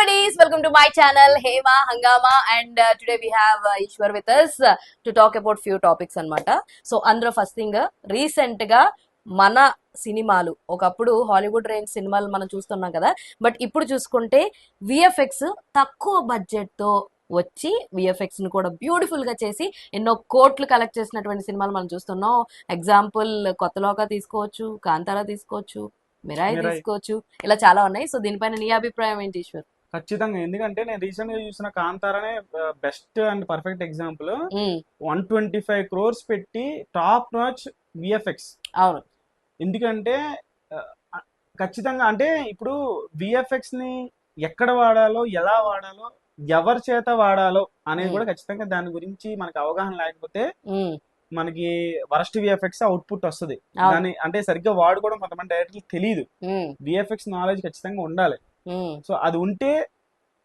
buddies, welcome to my channel Hema Hangama and uh, today we have uh, Ishwar with us uh, to talk about few topics అన్నమాట. So అందులో first thing రీసెంట్గా మన సినిమాలు ఒకప్పుడు Hollywood range సినిమాలు మనం చూస్తున్నాం కదా బట్ ఇప్పుడు చూసుకుంటే విఎఫ్ఎక్స్ తక్కువ బడ్జెట్తో వచ్చి విఎఫ్ఎక్స్ని కూడా బ్యూటిఫుల్గా చేసి ఎన్నో కోట్లు కలెక్ట్ చేసినటువంటి సినిమాలు మనం చూస్తున్నాం. ఎగ్జాంపుల్ కొత్తలోక తీసుకోవచ్చు కాంతారా తీసుకోవచ్చు మిరాయి. తీసుకోవచ్చు ఇలా చాలా ఉన్నాయి. సో దీనిపైన నీ అభిప్రాయం ఏంటి ఈశ్వర్ ఖచ్చితంగా. ఎందుకంటే నేను రీసెంట్గా చూసిన కాంతారనే best and perfect example. One twenty five crores పెట్టి టాప్ నాచ్ విఎఫ్ఎక్స్. అవును. ఎందుకంటే ఖచ్చితంగా అంటే ఇప్పుడు విఎఫ్ఎక్స్ని ఎక్కడ వాడాలో ఎలా వాడాలో ఎవరి చేత వాడాలో అనేది. కూడా ఖచ్చితంగా దాని గురించి మనకు అవగాహన లేకపోతే మనకి వరస్ట్ విఎఫ్ఎక్స్ అవుట్పుట్ వస్తుంది. దాని అంటే సరిగ్గా వాడుకోవడం కొంతమంది డైరెక్టర్ తెలియదు విఎఫ్ఎక్స్ నాలెడ్జ్ ఖచ్చితంగా ఉండాలి. సో అది ఉంటే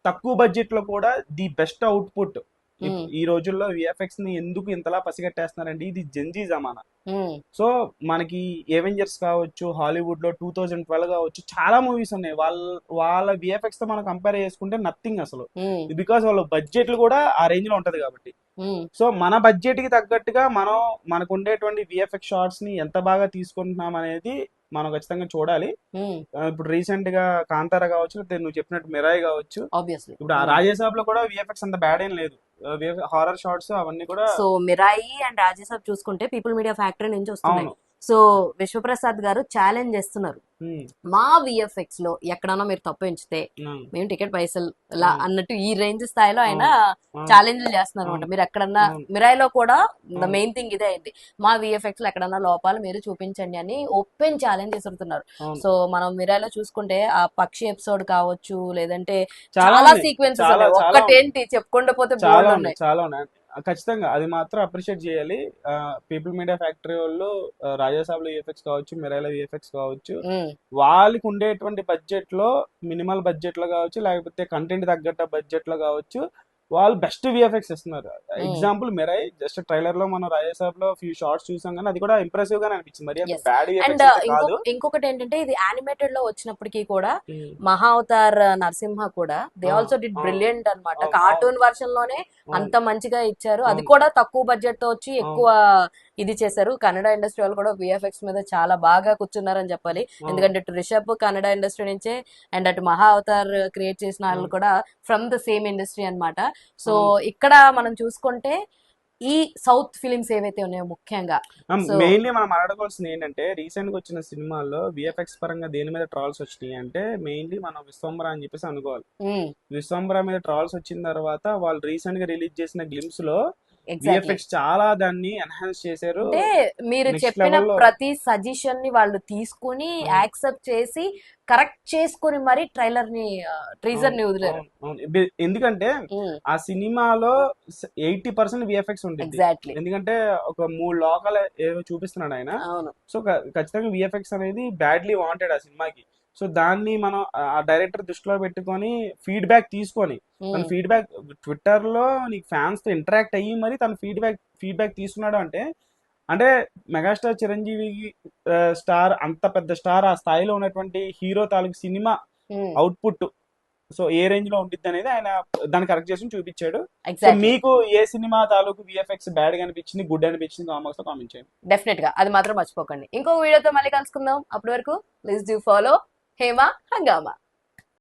తక్కువ బడ్జెట్లో కూడా ది బెస్ట్ అవుట్పుట్. Hmm. ఈ రోజుల్లో విఎఫ్ఎక్స్ని ఎందుకు ఇంతలా పసిగట్టేస్తున్నారండి? ఇది జంజీ జమానా. ఉమ్, సో మనకి ఎవెంజర్స్ కావచ్చు హాలీవుడ్లో టూ థౌజండ్ ట్వెల్వ్ కావచ్చు చాలా మూవీస్ ఉన్నాయి. వాళ్ళ వాళ్ళ విఎఫ్ఎక్స్తో మనం కంపేర్ చేసుకుంటే నథింగ్ అసలు. బికాస్ వాళ్ళ బడ్జెట్లు కూడా ఆ రేంజ్లో ఉంటది కాబట్టి. సో మన బడ్జెట్కి తగ్గట్టుగా మనం మనకు ఉండేటువంటి విఎఫ్ఎక్స్ షార్ట్స్ని ఎంత బాగా తీసుకుంటున్నాం అనేది మనం ఖచ్చితంగా చూడాలి. ఇప్పుడు రీసెంట్గా కాంతారా కావచ్చు నువ్వు చెప్పినట్టు మిరాయి కావచ్చు. ఇప్పుడు ఆ రాజేసాబ్లో కూడా విఎఫ్ఎక్స్ అంత బ్యాడ్ ఏం లేదు. హారర్ షార్ట్స్ అవన్నీ కూడా సో మిరాయి అండ్ రాజేసాబ్ చూసుకుంటే పీపుల్ మీడియా ఫ్యాక్టరీ నుంచి వస్తున్నాయి. సో విశ్వప్రసాద్ గారు ఛాలెంజ్ చేస్తున్నారు. మా విఎఫ్ఎక్స్లో ఎక్కడన్నా మీరు తప్పు ఎంచితే మేము టికెట్ పైసలు ఇలా. అన్నట్టు ఈ రేంజ్ స్థాయిలో ఆయన. ఛాలెంజ్లు చేస్తున్నారు అనమాట. మీరు ఎక్కడన్నా. మిరాయిలో కూడా ద. మెయిన్ థింగ్ ఇదే అయింది మా విఎఫ్ఎక్స్లో ఎక్కడన్నా లోపాలు మీరు చూపించండి అని ఓపెన్ ఛాలెంజ్ చేస్తున్నారు. సో మనం మిరాయిలో చూసుకుంటే ఆ పక్షి ఎపిసోడ్ కావచ్చు లేదంటే చాలా. సీక్వెన్సెస్ ఒక్కటేంటి చెప్పుకుంటూ పోతే చాలా ఉన్నాయి ఖచ్చితంగా. అది మాత్రం అప్రిషియేట్ చేయాలి. పీపుల్ మీడియా ఫ్యాక్టరీ వాళ్ళు రాజాసాబ్లో విఎఫ్ఎక్స్ కావచ్చు మిరాయిలో విఎఫ్ఎక్స్ కావచ్చు వాళ్ళకి ఉండేటువంటి బడ్జెట్లో మినిమల్ బడ్జెట్లో కావచ్చు లేకపోతే కంటెంట్ తగ్గట్ట బడ్జెట్లో కావచ్చు వాళ్ళు బెస్ట్ విఎఫ్ఎక్స్ ఇస్తున్నారు. ఎగ్జాంపుల్ మిరాయి జస్ట్ ట్రైలర్లో మనం రాజాసాబ్లో ఫ్యూ షార్ట్స్ చూసాం కానీ అది కూడా ఇంప్రెసివ్ గానే అనిపించింది. మరి. బ్యాడ్ అండ్ కాదు ఇంకొక ఇంకొకటి ఏంటంటే ఇది యానిమేటెడ్లో వచ్చినప్పటికీ కూడా ఉమ్, మహా అవతార్ నరసింహ కూడా దే ఆల్సో డిడ్. బ్రిలియంట్ అన్నమాట. అవును, కార్టూన్ వర్షన్లోనే అవును. అంత మంచిగా ఇచ్చారు. అది అవును. కూడా తక్కువ బడ్జెట్తో వచ్చి ఎక్కువ ఇది చేశారు కన్నడ ఇండస్ట్రీ వాళ్ళు కూడా విఎఫ్ఎక్స్ మీద చాలా బాగా కూర్చున్నారని చెప్పాలి. ఎందుకంటే ఇటు రిషబ్ కన్నడ ఇండస్ట్రీ నుంచే అండ్ అటు మహా అవతార్ క్రియేట్ చేసిన వాళ్ళు. కూడా ఫ్రమ్ ద సేమ్ ఇండస్ట్రీ అన్నమాట సో. ఇక్కడ మనం చూసుకుంటే ఈ సౌత్ ఫిలిమ్స్ ఏవైతే ఉన్నాయో ముఖ్యంగా మెయిన్లీ మనం మాట్లాడుకోవాల్సింది ఏంటంటే రీసెంట్గా వచ్చిన సినిమాల్లో విఎఫ్ఎక్స్ పరంగా దేని మీద ట్రాల్స్ వచ్చినాయి అంటే మెయిన్లీ మనం విశ్వంబర అని చెప్పేసి అనుకోవాలి విశ్వంబర మీద ట్రాల్స్ వచ్చిన తర్వాత వాళ్ళు రీసెంట్గా రిలీజ్ చేసిన గ్లిమ్స్లో. విఎఫ్ఎక్స్ చాలా దాన్ని ఎన్హాన్స్ చేశారు అంటే మీరు చెప్పిన ప్రతి సజెషన్ని వాళ్ళు తీసుకుని. యాక్సెప్ట్ చేసి కరెక్ట్ చేసుకుని మరి ట్రైలర్ని ట్రీజర్ని వదిలేరు. ఎందుకంటే ఆ సినిమాలో ఎయిటీ పర్సెంట్ విఎఫ్ఎక్స్ ఉంటుంది ఎగ్జాక్ట్లీ ఎందుకంటే ఒక మూడు లోకాలు ఏవో చూపిస్తున్నాడు ఆయన. సో ఖచ్చితంగా విఎఫ్ఎక్స్ అనేది బ్యాడ్లీ వాంటెడ్ ఆ సినిమాకి. సో దాన్ని మనం ఆ డైరెక్టర్ దృష్టిలో పెట్టుకొని ఫీడ్బ్యాక్ తీసుకొని తన ఫీడ్బ్యాక్ ట్విట్టర్లో నీకు ఫ్యాన్స్తో ఇంటరాక్ట్ అయ్యి మరి తన ఫీడ్బ్యాక్ ఫీడ్బ్యాక్ తీసుకున్నాడు అంటే అంటే మెగాస్టార్ చిరంజీవి స్టార్ అంత పెద్ద స్టార్ ఆ స్థాయిలో ఉన్నటువంటి హీరో తాలూకు సినిమా అవుట్పుట్. సో ఏ రేంజ్లో ఉంటుంది అనేది ఆయన దాన్ని కరెక్ట్ చేసి చూపించాడు. సో మీకు ఏ సినిమా తాలూకు విఎఫ్ఎక్స్ బ్యాడ్గా అనిపించింది గుడ్ అనిపించింది కామెంట్స్లో కామెంట్ చేయండి. డెఫినెట్గా. అది మాత్రం మర్చిపోకండి. ఇంకో వీడియోతో మళ్ళీ కలుసుకుందాం. అప్పటి వరకు ప్లీజ్ డూ ఫాలో हेमा हंगामा